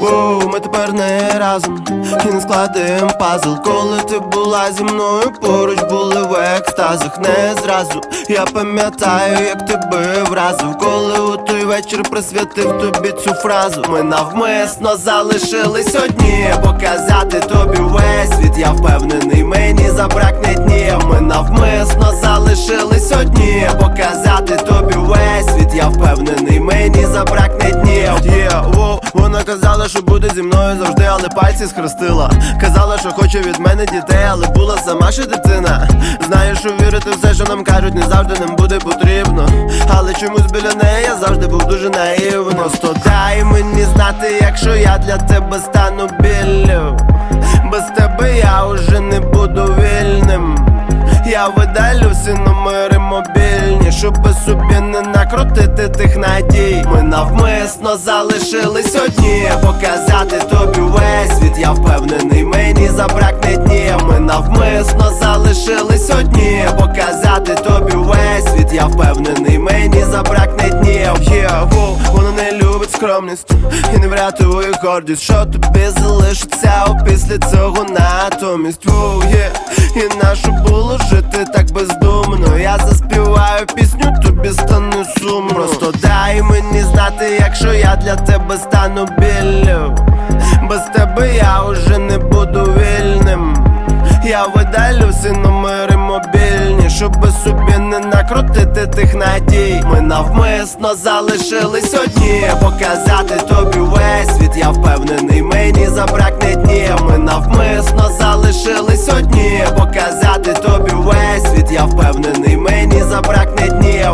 Воу, ми тепер не разом. І не складем пазл. Коли ти була зі мною поруч були в екстазах. Не зразу. Я пам'ятаю, як тебе вразив Коли у той вечір присвятив тобі цю фразу. Ми навмисно залишились одні Показати тобі весь світ, я впевнений, мені забракне днів. Ми навмисно залишились одні Показати тобі весь світ, я впевнений, мені забракне днів. Yeah, Вона казала, що буде зі мною завжди, але пальці схрестила. Казала, що хоче від мене дітей, але була сама ще дитина. Знаю, що вірити все, що нам кажуть, не завжди нам буде потрібно. Але чомусь біля неї я завжди був дуже наївно. Просто дай мені знати, якщо я для тебе стану біллю я видалю всі номери мобільні, щоб собі не накрутити тих надій. Ми навмисно залишились одні, показати тобі весь світ, я впевнений, мені забракне днів. Ми навмисно залишились одні, показати тобі весь світ, я впевнений, мені забракне днів. Yeah, вона не любить скромність і не врятує гордість. Що тобі залишиться опісля цього натомість? Воу, yeah. І нащо було жити так бездумно? Я заспіваю пісню, тобі стане сумно Просто дай мені знати, якщо я для тебе стану біллю Без тебе я уже не буду вільним я видалю всі номери мобільні, щоб собі не накрутити тих надій. Ми навмисно залишились одні, показати тобі весь світ, я впевнений, мені. Ми навмисно залишились одні, показати тобі весь світ, я впевнений, мені забракне днів.